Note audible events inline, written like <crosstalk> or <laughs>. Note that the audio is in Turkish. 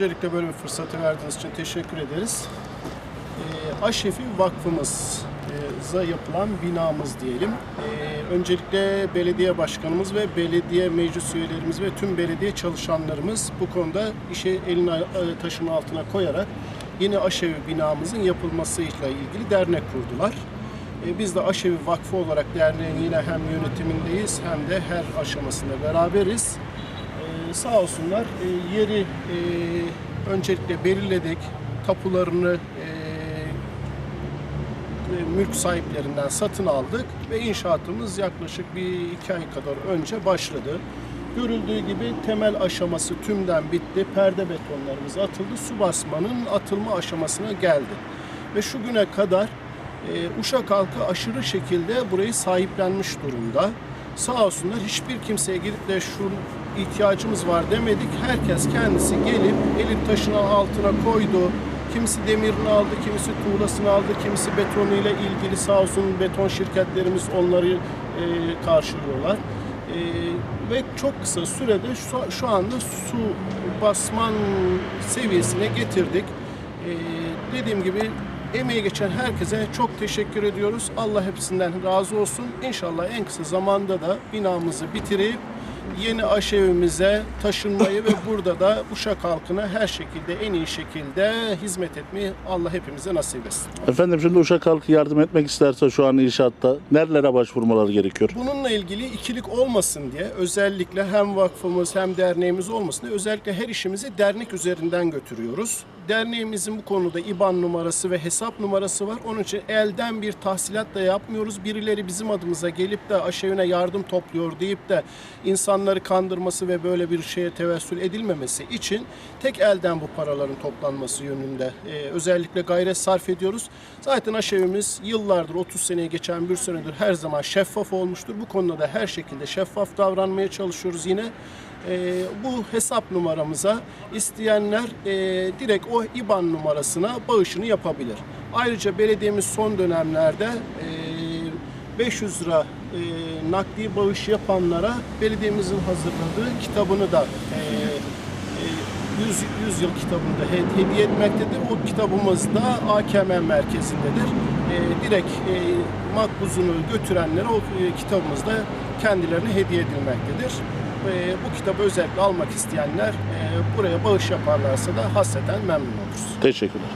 Öncelikle böyle bir fırsatı verdiğiniz için teşekkür ederiz. Ee, Aşefi Vakfımız'a yapılan binamız diyelim. Ee, öncelikle belediye başkanımız ve belediye meclis üyelerimiz ve tüm belediye çalışanlarımız bu konuda işi elini e, taşın altına koyarak yeni Aşevi binamızın yapılmasıyla ilgili dernek kurdular. Ee, Biz de Aşevi Vakfı olarak derneğin yine hem yönetimindeyiz hem de her aşamasında beraberiz. Ee, sağ olsunlar e, yeri e, öncelikle belirledik. Tapularını e, e, mülk sahiplerinden satın aldık ve inşaatımız yaklaşık bir iki ay kadar önce başladı. Görüldüğü gibi temel aşaması tümden bitti. Perde betonlarımız atıldı. Su basmanın atılma aşamasına geldi. Ve şu güne kadar e, Uşak halkı aşırı şekilde burayı sahiplenmiş durumda. Sağ olsunlar hiçbir kimseye gidip de şu ihtiyacımız var demedik. Herkes kendisi gelip elin taşına altına koydu. Kimisi demirini aldı, kimisi tuğlasını aldı, kimisi betonuyla ilgili sağ olsun beton şirketlerimiz onları e, karşılıyorlar. E, ve çok kısa sürede şu, şu anda su basman seviyesine getirdik. E, dediğim gibi emeği geçen herkese çok teşekkür ediyoruz. Allah hepsinden razı olsun. İnşallah en kısa zamanda da binamızı bitirip yeni aşevimize taşınmayı ve <laughs> burada da Uşak halkına her şekilde en iyi şekilde hizmet etmeyi Allah hepimize nasip etsin. Efendim şimdi Uşak halkı yardım etmek isterse şu an inşaatta nerelere başvurmaları gerekiyor? Bununla ilgili ikilik olmasın diye özellikle hem vakfımız hem derneğimiz olmasın diye özellikle her işimizi dernek üzerinden götürüyoruz. Derneğimizin bu konuda IBAN numarası ve hesap numarası var. Onun için elden bir tahsilat da yapmıyoruz. Birileri bizim adımıza gelip de aşevine yardım topluyor deyip de insanları kandırması ve böyle bir şeye tevessül edilmemesi için tek elden bu paraların toplanması yönünde e, özellikle gayret sarf ediyoruz. Zaten aşevimiz yıllardır 30 seneye geçen bir senedir her zaman şeffaf olmuştur. Bu konuda da her şekilde şeffaf davranmaya çalışıyoruz yine. E, bu hesap numaramıza isteyenler e, direkt o IBAN numarasına bağışını yapabilir. Ayrıca belediyemiz son dönemlerde e, 500 lira e, nakdi bağış yapanlara belediyemizin hazırladığı kitabını da e, e, 100, 100 yıl kitabını da he- hediye etmektedir. O kitabımız da AKM merkezindedir. E, direkt e, makbuzunu götürenlere o e, kitabımız da kendilerine hediye edilmektedir. E, bu kitabı özellikle almak isteyenler e, buraya bağış yaparlarsa da hasreten memnun oluruz. Teşekkürler.